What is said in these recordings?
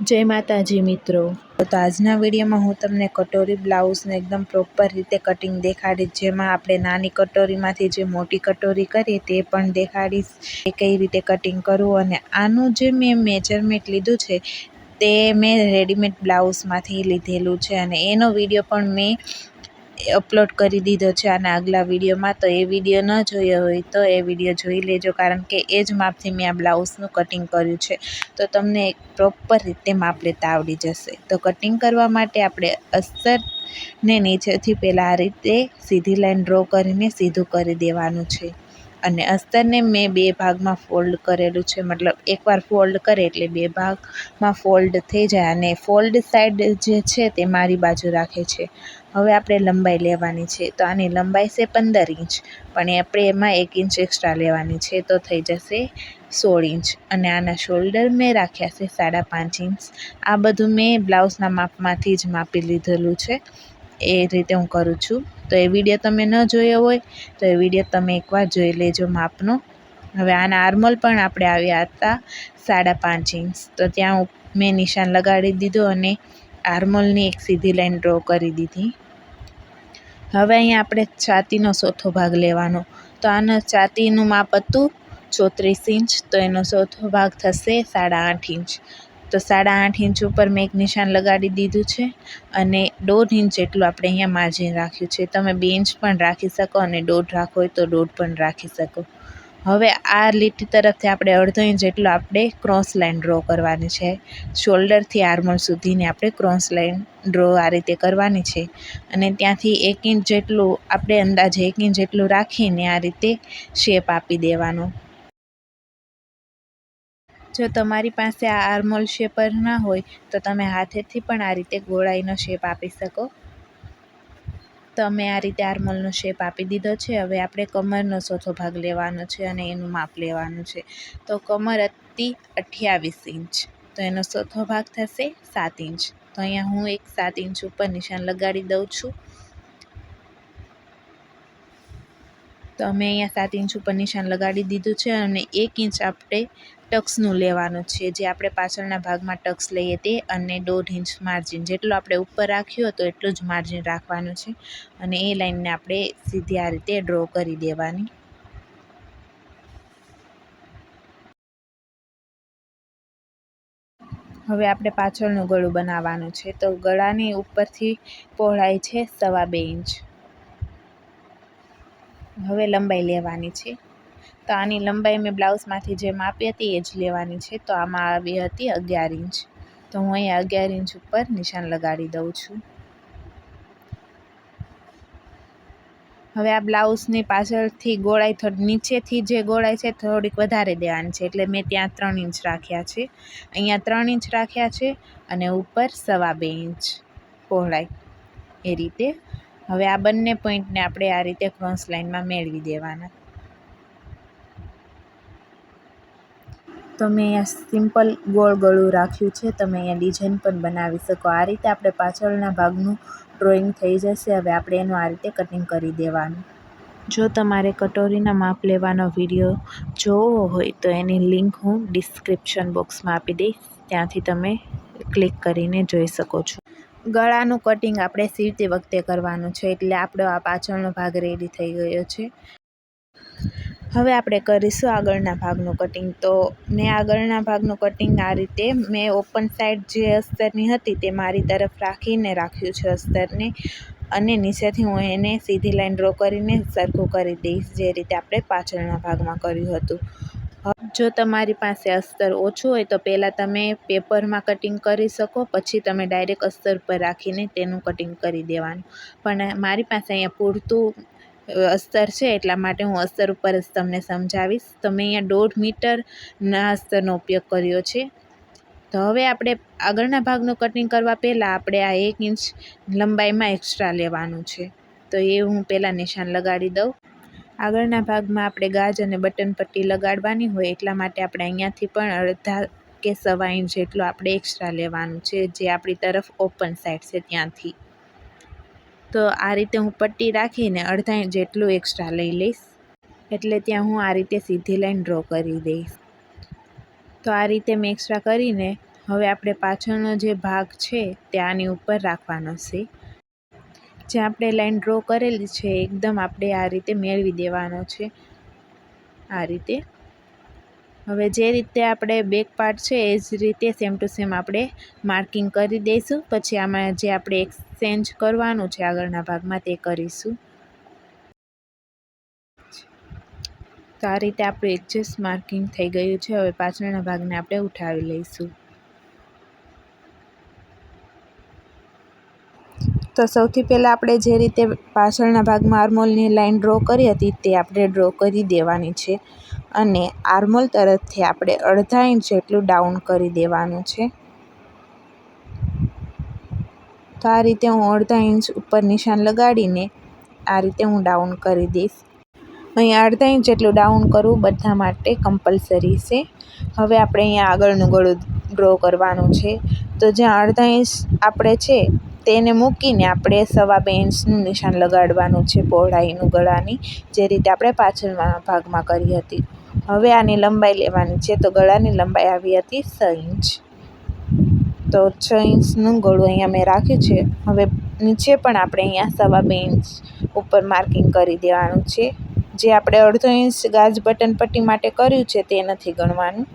જય માતાજી મિત્રો. તો આજના વિડીયોમાં હું તમને કટોરી બ્લાઉઝને એકદમ પ્રોપર રીતે કટિંગ દેખાડીશ. જેમાં આપણે નાની કટોરીમાંથી જે મોટી કટોરી કરીએ તે પણ દેખાડીશ એ કઈ રીતે કટિંગ કરવું અને આનું જે મેં મેજરમેન્ટ લીધું છે તે મેં રેડીમેડ બ્લાઉઝમાંથી લીધેલું છે. અને એનો વીડિયો પણ મેં અપલોડ કરી દીધો છે આના આગલા વિડીયોમાં, તો એ વીડિયો ન જોયો હોય તો એ વીડિયો જોઈ લેજો, કારણ કે એ જ માપથી મેં આ બ્લાઉઝનું કટિંગ કર્યું છે. તો તમને પ્રોપર રીતે માપ લેતા આવડી જશે. તો કટિંગ કરવા માટે આપણે અસ્તરને નીચેથી પહેલાં આ રીતે સીધી લાઈન ડ્રો કરીને સીધું કરી દેવાનું છે. અને અસ્તરને મેં બે ભાગમાં ફોલ્ડ કરેલું છે. મતલબ એકવાર ફોલ્ડ કરે એટલે બે ભાગમાં ફોલ્ડ થઈ જાય. અને ફોલ્ડ સાઈડ જે છે તે મારી બાજુ રાખે છે. હવે આપણે લંબાઈ લેવાની છે. તો આની લંબાઈ છે પંદર ઇંચ. પણ આપણે એમાં એક ઇંચ એક્સ્ટ્રા લેવાની છે. તો થઈ જશે સોળ ઇંચ. અને આના શોલ્ડર મેં રાખ્યા છે સાડા પાંચ ઇંચ. આ બધું મેં બ્લાઉઝના માપમાંથી જ માપી લીધેલું છે. એ રીતે હું કરું છું. તો એ વીડિયો તમે ન જોયો હોય, તો એ વીડિયો તમે એકવાર જોઈ લેજો માપનો. હવે આના આર્મલ પણ આપણે આવ્યા હતા સાડા પાંચ ઇંચ. તો ત્યાં મેં નિશાન લગાડી દીધું અને આર્મોલની એક સીધી લાઈન ડ્રો કરી દીધી. હવે અહીંયા આપણે છાતીનો ચોથો ભાગ લેવાનો. તો આનો છાતીનું માપ હતું ચોત્રીસ ઇંચ, તો એનો ચોથો ભાગ થશે સાડા આઠ ઇંચ. તો સાડા આઠ ઇંચ ઉપર મેં એક નિશાન લગાડી દીધું છે અને દોઢ ઇંચ જેટલું આપણે અહીંયા માર્જિન રાખ્યું છે. તમે બે ઇંચ પણ રાખી શકો અને દોઢ રાખો હોય તો દોઢ પણ રાખી શકો. હવે આ લીટી તરફથી આપણે અડધો ઇંચ જેટલો આપણે ક્રોસ લાઈન ડ્રો કરવાની છે. શોલ્ડરથી આર્મર સુધીની આપણે ક્રોસ લાઇન ડ્રો આ રીતે કરવાની છે. અને ત્યાંથી એક ઇંચ જેટલું આપણે અંદાજે એક ઇંચ જેટલું રાખીને આ રીતે શેપ આપી દેવાનો. જો તમારી પાસે આ આર્મોલ શેપર ના હોય, તો તમે હાથેથી પણ આ રીતે ગોળાઈનો શેપ આપી શકો. તો આ રીતે આર્મોલનો શેપ આપી દીધો છે. હવે આપણે કમરનો ચોથો ભાગ લેવાનો છે અને એનું માપ લેવાનું છે. તો કમર હતી અઠ્યાવીસ ઇંચ. તો એનો ચોથો ભાગ થશે સાત ઇંચ. તો અહીંયા હું એક સાત ઇંચ ઉપર નિશાન લગાડી દઉં છું. તો અમે અહીંયા સાત ઇંચ ઉપર નિશાન લગાડી દીધું છે અને એક ઇંચ આપણે ટક્સનું લેવાનું છે. જે આપણે પાછળના ભાગમાં ટક્સ લઈએ તે અને દોઢ ઇંચ માર્જિન જેટલું આપણે ઉપર રાખ્યું હતું એટલું જ માર્જિન રાખવાનું છે. અને એ લાઈનને આપણે સીધી આ રીતે ડ્રો કરી દેવાની. હવે આપણે પાછળનું ગળું બનાવવાનું છે. તો ગળાની ઉપરથી પહોળાઈ છે સવા બે ઇંચ. હવે લંબાઈ લેવાની છે. તો આની લંબાઈ મેં બ્લાઉઝમાંથી જે માપી હતી એ જ લેવાની છે. તો આમાં આવી હતી અગિયાર ઇંચ. તો હું અહીંયા અગિયાર ઇંચ ઉપર નિશાન લગાડી દઉં છું. હવે આ બ્લાઉઝની પાછળથી ગોળાઈ થોડી નીચેથી જે ગોળાઈ છે થોડીક વધારે દેવાની છે. એટલે મેં ત્યાં ત્રણ ઇંચ રાખ્યા છે. અહીંયા ત્રણ ઇંચ રાખ્યા છે અને ઉપર સવા બે ઇંચ પહોળાઈ. એ રીતે હવે આ બંને પોઈન્ટને આપણે આ રીતે ક્રોસ લાઇનમાં મેળવી દેવાના. તો મેં અહીંયા સિમ્પલ ગોળ ગળું રાખ્યું છે. તમે અહીંયા ડિઝાઇન પણ બનાવી શકો. આ રીતે આપણે પાછળના ભાગનું ડ્રોઈંગ થઈ જશે. હવે આપણે એનું આ રીતે કટિંગ કરી દેવાનું. જો તમારે કટોરીના માપ લેવાનો વીડિયો જોવો હોય તો એની લિંક હું ડિસ્ક્રિપ્શન બોક્સમાં આપી દઈશ. ત્યાંથી તમે ક્લિક કરીને જોઈ શકો છો. ગળાનું કટિંગ આપણે સીવતી વખતે કરવાનું છે, એટલે આપણો આ પાછળનો ભાગ રેડી થઈ ગયો છે. હવે આપણે કરીશું આગળના ભાગનું કટિંગ તો મેં આગળના ભાગનું કટિંગ આ રીતે, મેં ઓપન સાઈડ જે અસ્તરની હતી તે મારી તરફ રાખીને રાખ્યું છે અસ્તરને, અને નીચેથી હું એને સીધી લાઈન ડ્રો કરીને સરખું કરી દઈશ, જે રીતે આપણે પાછળના ભાગમાં કર્યું હતું. જો તમારી પાસે અસ્તર ઓછું હોય તો પહેલાં તમે પેપરમાં કટિંગ કરી શકો, પછી તમે ડાયરેક્ટ અસ્તર પર રાખીને તેનું કટિંગ કરી દેવાનું. પણ મારી પાસે અહીંયા પૂરતું અસ્તર છે એટલા માટે હું અસ્તર ઉપર જ તમને સમજાવીશ. તમે અહીંયા દોઢ મીટરના અસ્તરનો ઉપયોગ કર્યો છે. તો હવે આપણે આગળના ભાગનું કટિંગ કરવા પહેલાં આપણે આ એક ઇંચ લંબાઈમાં એક્સ્ટ્રા લેવાનું છે. તો એ હું પહેલાં નિશાન લગાડી દઉં. આગળના ભાગમાં આપણે ગાજ અને બટન પટ્ટી લગાડવાની હોય એટલા માટે આપણે અહીંયાથી પણ અડધા કે સવા ઇંચ જેટલું આપણે એક્સ્ટ્રા લેવાનું છે, જે આપણી તરફ ઓપન સાઈડ છે ત્યાંથી. તો આ રીતે હું પટ્ટી રાખીને અડધા ઇંચ જેટલું એક્સ્ટ્રા લઈ લઈશ. એટલે ત્યાં હું આ રીતે સીધી લાઈન ડ્રો કરી દઈશ. તો આ રીતે મેં એક્સ્ટ્રા કરીને હવે આપણે પાછળનો જે ભાગ છે તે આની ઉપર રાખવાનો છે. જે આપણે લાઈન ડ્રો કરેલી છે, એકદમ આપણે આ રીતે મેળવી દેવાનો છે. આ રીતે. હવે જે રીતે આપણે બેક પાર્ટ છે, એ જ રીતે સેમ ટુ સેમ આપણે માર્કિંગ કરી દઈશું. પછી આમાં જે આપણે એક્સચેન્જ કરવાનું છે, આગળના ભાગમાં તે કરીશું. તો આ રીતે આપણું એડજસ્ટ માર્કિંગ થઈ ગયું છે. હવે પાછળના ભાગને આપણે ઉઠાવી લઈશું. તો સૌથી પહેલાં આપણે જે રીતે પાછળના ભાગમાં આર્મોલની લાઈન ડ્રો કરી હતી તે આપણે ડ્રો કરી દેવાની છે. અને આર્મોલ તરફથી આપણે અડધા ઇંચ જેટલું ડાઉન કરી દેવાનું છે. તો આ રીતે હું અડધા ઇંચ ઉપર નિશાન લગાડીને આ રીતે હું ડાઉન કરી દઈશ. અહીંયા અડધા ઇંચ જેટલું ડાઉન કરવું બધા માટે કમ્પલસરી છે. હવે આપણે અહીંયા આગળનું ગળું ડ્રો કરવાનું છે. તો જ્યાં અડધા ઇંચ આપણે છે તેને મૂકીને આપણે સવા બે ઇંચનું નિશાન લગાડવાનું છે પહોળાઈનું ગળાની, જે રીતે આપણે પાછળના ભાગમાં કરી હતી. હવે આની લંબાઈ લેવાની છે, તો ગળાની લંબાઈ આવી હતી છ ઇંચ. તો છ ઇંચનું ગળું અહીંયા મેં રાખ્યું છે. હવે નીચે પણ આપણે અહીંયા સવા બે ઇંચ ઉપર માર્કિંગ કરી દેવાનું છે. જે આપણે અડધો ઇંચ ગાજ બટન પટ્ટી માટે કર્યું છે, તે નથી ગણવાનું.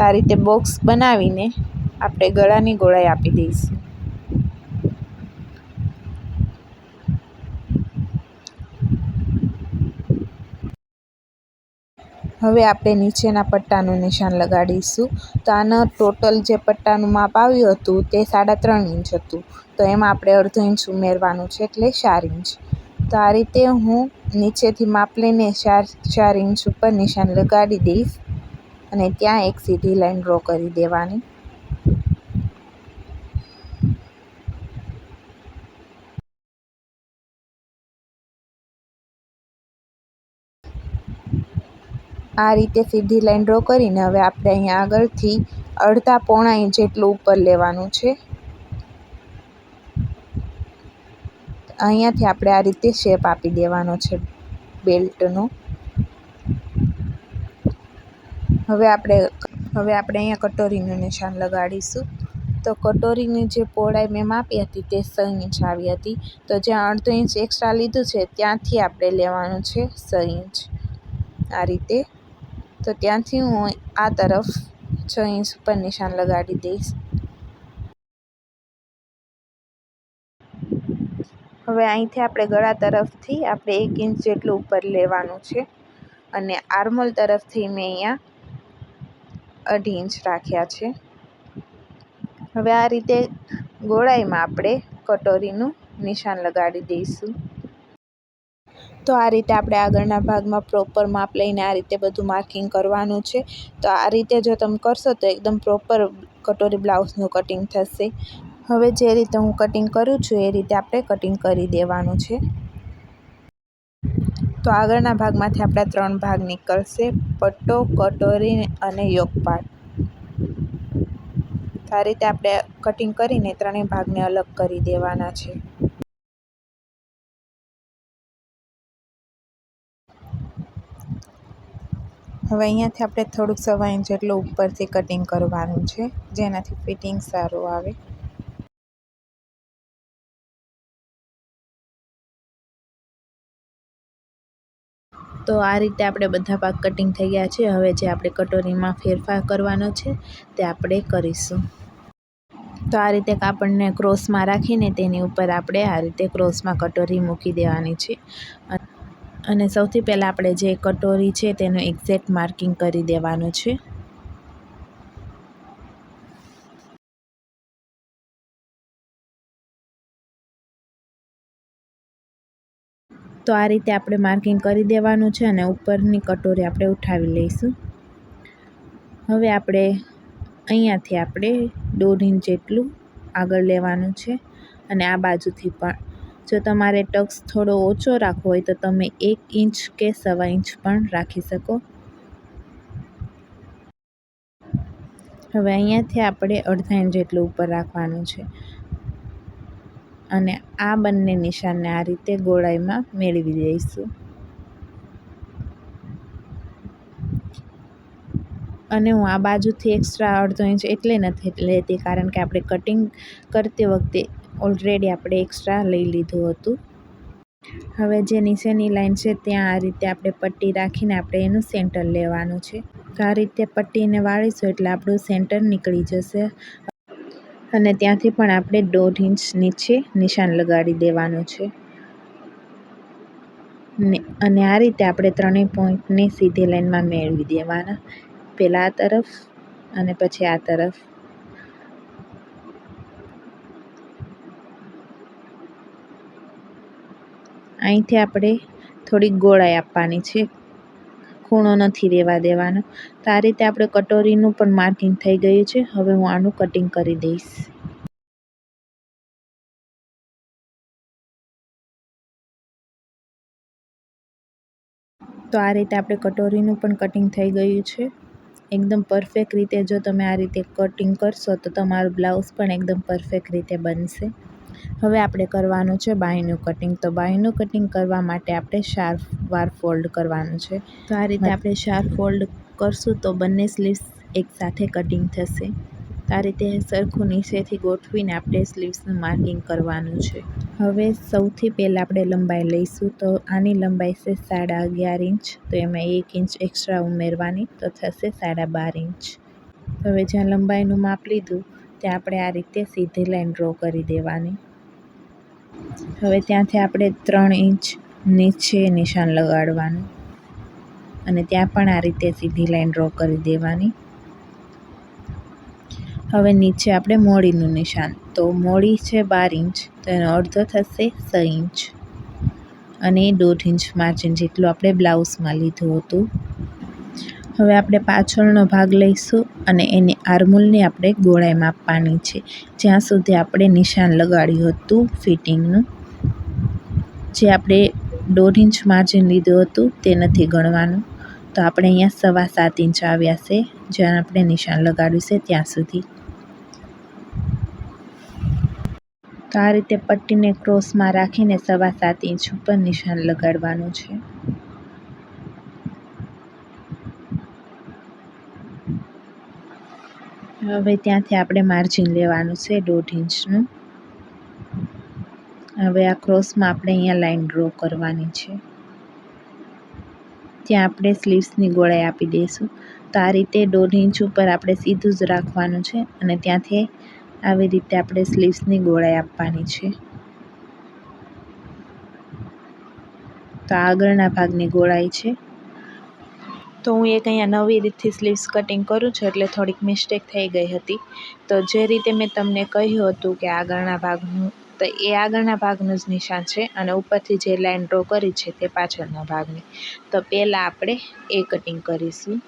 આ રીતે બોક્સ બનાવીને આપણે ગળાની ગોળાઈ આપી દઈશું. હવે આપણે નીચેના પટ્ટાનું નિશાન લગાડીશું. તો આના ટોટલ જે પટ્ટાનું માપ આવ્યું હતું તે સાડા ત્રણ ઇંચ હતું. તો એમાં આપણે અડધો ઇંચ ઉમેરવાનું છે એટલે ચાર ઇંચ. તો આ રીતે હું નીચેથી માપ લઈને ચાર ચાર ઇંચ ઉપર નિશાન લગાડી દઈશ અને ત્યાં એક સીધી લાઈન ડ્રો કરી દેવાની. આ રીતે સીધી લાઈન ડ્રો કરીને હવે આપણે અહીંયા આગળથી અડધા પોણા ઇંચ જેટલું ઉપર લેવાનું છે. અહીંયાથી આપણે આ રીતે શેપ આપી દેવાનો છે બેલ્ટનો હવે આપણે હવે આપણે અહીંયા કટોરીનું નિશાન લગાડીશું. તો કટોરીની જે પહોળાઈ મેં માપી હતી તે સ ઇંચ આવી હતી. તો જ્યાં અડધો ઇંચ એક્સ્ટ્રા લીધું છે ત્યાંથી આપણે લેવાનું છે સ ઇંચ. આ રીતે તો ત્યાંથી હું આ તરફ છ ઇંચ ઉપર નિશાન લગાડી દઈશ. હવે અહીંથી આપણે ગળા તરફથી આપણે એક ઇંચ જેટલું ઉપર લેવાનું છે અને આર્મોલ તરફથી મેં અહીંયા અઢી ઇંચ રાખ્યા છે. હવે આ રીતે ગોળાઈમાં આપણે કટોરીનું નિશાન લગાડી દઈશું. તો આ રીતે આપણે આગળના ભાગમાં પ્રોપર માપ લઈને આ રીતે બધું માર્કિંગ કરવાનું છે. તો આ રીતે જો તમે કરશો તો એકદમ પ્રોપર કટોરી બ્લાઉઝનું કટિંગ થશે. હવે જે રીતે હું કટિંગ કરું છું એ રીતે આપણે કટિંગ કરી દેવાનું છે. તો આગળના ભાગમાંથી આપણા ત્રણ ભાગ નીકળશે, પટ્ટો, કટોરી અને યોગપાટ. આ રીતે આપણે કટિંગ કરીને ત્રણેય ભાગને અલગ કરી દેવાના છે. હવે અહીંયાથી આપણે થોડુંક સવા ઇંચ જેટલું ઉપરથી કટિંગ કરવાનું છે, જેનાથી ફિટિંગ સારું આવે. તો આ રીતે આપણે બધા પાક કટિંગ થઈ ગયા છે. હવે જે આપણે કટોરીમાં ફેરફાર કરવાનો છે, તે આપણે કરીશું. તો આ રીતે કાપડને ક્રોસમાં રાખીને તેની ઉપર આપણે આ રીતે ક્રોસમાં કટોરી મૂકી દેવાની છે. અને સૌથી પહેલાં આપણે જે કટોરી છે તેનું એક્ઝેક્ટ માર્કિંગ કરી દેવાનું છે. તો આ રીતે આપણે માર્કિંગ કરી દેવાનું છે અને ઉપરની કટોરી આપણે ઉઠાવી લઈશું. હવે આપણે અહીંયાથી આપણે દોઢ ઇંચ જેટલું આગળ લેવાનું છે અને આ બાજુથી પણ જો તમારે ટક્સ થોડો ઓછો રાખવો હોય તો તમે એક ઇંચ કે સવા ઇંચ પણ રાખી શકો. હવે અહીંયાથી આપણે અડધા ઇંચ જેટલું ઉપર રાખવાનું છે. અને આ બંને નિશાનને આ રીતે ગોળાઈમાં મેળવી દઈશું. અને હું આ બાજુથી એક્સ્ટ્રા અડધો ઇંચ એટલે નથી લેતી, કારણ કે આપણે કટિંગ કરતી વખતે ઓલરેડી આપણે એક્સ્ટ્રા લઈ લીધું હતું. હવે જે નીચેની લાઈન છે, ત્યાં આ રીતે આપણે પટ્ટી રાખીને આપણે એનું સેન્ટર લેવાનું છે. તો આ રીતે પટ્ટીને વાળીશું એટલે આપણું સેન્ટર નીકળી જશે. અને ત્યાંથી પણ આપણે દોઢ ઇંચ નીચે નિશાન લગાડી દેવાનું છે. ને, અને આ રીતે આપણે ત્રણેય પોઈન્ટને સીધી લાઈનમાં મેળવી દેવાના. પહેલાં આ તરફ અને પછી આ તરફ. અહીંથી આપણે થોડીક ગોળાઈ આપવાની છે. ખૂણો નથી રહેવા દેવાનો. તો આ રીતે આપણે કટોરીનું પણ માર્કિંગ થઈ ગયું છે. હવે હું આનું કટિંગ કરી દઈશ. તો આ રીતે આપણે કટોરીનું પણ કટિંગ થઈ ગયું છે. એકદમ પરફેક્ટ રીતે જો તમે આ રીતે કટિંગ કરશો તો તમારું બ્લાઉઝ પણ એકદમ પરફેક્ટ રીતે બનશે. હવે આપણે કરવાનું છે બાહીનું કટિંગ તો બાહીનું કટિંગ કરવા માટે આપણે શાર્પ વાર ફોલ્ડ કરવાનું છે. તો આ રીતે આપણે શાર્પ ફોલ્ડ કરશું તો બંને સ્લીવ્સ એકસાથે કટિંગ થશે. આ રીતે સરખું નીચેથી ગોઠવીને આપણે સ્લીવ્સનું માર્કિંગ કરવાનું છે. હવે સૌથી પહેલાં આપણે લંબાઈ લઈશું તો આની લંબાઈ છે સાડા અગિયાર ઇંચ. તો એમાં એક ઇંચ એક્સ્ટ્રા ઉમેરવાની તો થશે સાડા બાર ઇંચ. હવે જ્યાં લંબાઈનું માપ લીધું ત્યાં આપણે આ રીતે સીધી લાઈન ડ્રો કરી દેવાની. હવે ત્યાંથી આપણે ત્રણ ઇંચ નીચે નિશાન લગાડવાનું. અને ત્યાં પણ આ રીતે સીધી લાઈન ડ્રો કરી દેવાની. હવે નીચે આપણે મોડીનું નિશાન. તો મોડી છે બાર ઇંચ, તો એનો અડધો થશે છ ઇંચ. અને દોઢ ઇંચ માર્જિન જેટલું આપણે બ્લાઉઝમાં લીધું હતું. હવે આપણે પાછળનો ભાગ લઈશું. અને એને આરમૂલની આપણે ગોળાઈ માપવાની છે. જ્યાં સુધી આપણે નિશાન લગાડ્યું હતું ફિટિંગનું, જે આપણે દોઢ ઇંચ માર્જિન લીધું હતું તે નથી ગણવાનું. તો આપણે અહીંયા સવા સાત ઇંચ આવ્યા છે, જ્યાં આપણે નિશાન લગાડ્યું છે ત્યાં સુધી. તો આ રીતે પટ્ટીને ક્રોસમાં રાખીને સવા સાત ઇંચ ઉપર નિશાન લગાડવાનું છે. હવે ત્યાંથી આપણે માર્જિન લેવાનું છે દોઢ ઇંચનું. હવે આ ક્રોસમાં આપણે અહીંયા લાઈન ડ્રો કરવાની છે. ત્યાં આપણે સ્લીવ્સની ગોળાઈ આપી દઈશું. તો આ રીતે દોઢ ઇંચ ઉપર આપણે સીધું જ રાખવાનું છે અને ત્યાંથી આવી રીતે આપણે સ્લીવ્સની ગોળાઈ આપવાની છે. તો આગળના ભાગની ગોળાઈ છે. તો હું એક અહીંયા નવી રીતથી સ્લીવ્સ કટિંગ કરું છું એટલે થોડીક મિસ્ટેક થઈ ગઈ હતી. તો જે રીતે મેં તમને કહ્યું હતું કે આગળના ભાગનું, તો એ આગળના ભાગનું જ નિશાન છે અને ઉપરથી જે લાઈન ડ્રો કરી છે તે પાછળના ભાગની. તો પહેલાં આપણે એ કટિંગ કરીશું.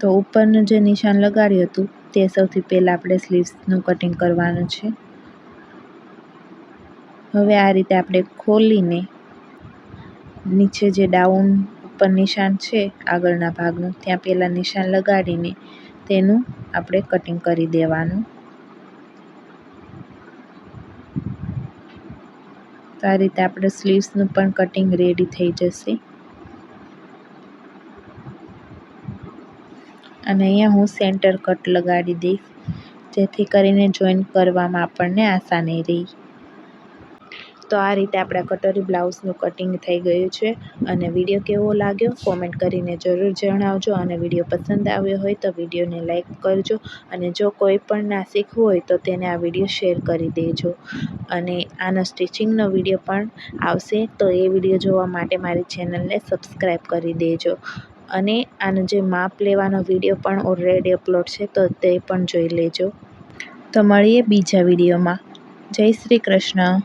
તો ઉપરનું જે નિશાન લગાડ્યું હતું, તે સૌથી પહેલાં આપણે સ્લીવ્સનું કટિંગ કરવાનું છે. હવે આ રીતે આપણે ખોલીને નીચે જે ડાઉન ઉપર નિશાન છે, આગળના ભાગનું ત્યાં પહેલાં નિશાન લગાડીને તેનું આપણે કટિંગ કરી દેવાનું. તો આ રીતે આપણે સ્લીવ્સનું પણ કટિંગ રેડી થઈ જશે. અને અહીંયા હું સેન્ટર કટ લગાડી દઈશ, જેથી કરીને જોઈન કરવામાં આપણને આસાની રહી. તો આ રીતે આપણા કટોરી બ્લાઉઝનું કટિંગ થઈ ગયું છે. અને વીડિયો કેવો લાગ્યો કોમેન્ટ કરીને જરૂર જણાવજો. અને વીડિયો પસંદ આવ્યો હોય તો વિડીયોને લાઇક કરજો. અને જો કોઈ પણ ના શીખવું હોય તો તેને આ વીડિયો શેર કરી દેજો. અને આનો સ્ટિચિંગનો વીડિયો પણ આવશે તો એ વીડિયો જોવા માટે મારી ચેનલને સબસ્ક્રાઈબ કરી દેજો. અને આનો જે માપ લેવાનો વીડિયો પણ ઓલરેડી અપલોડ છે તો તે પણ જોઈ લેજો. તો મળીએ બીજા વિડીયોમાં. જય શ્રી કૃષ્ણ.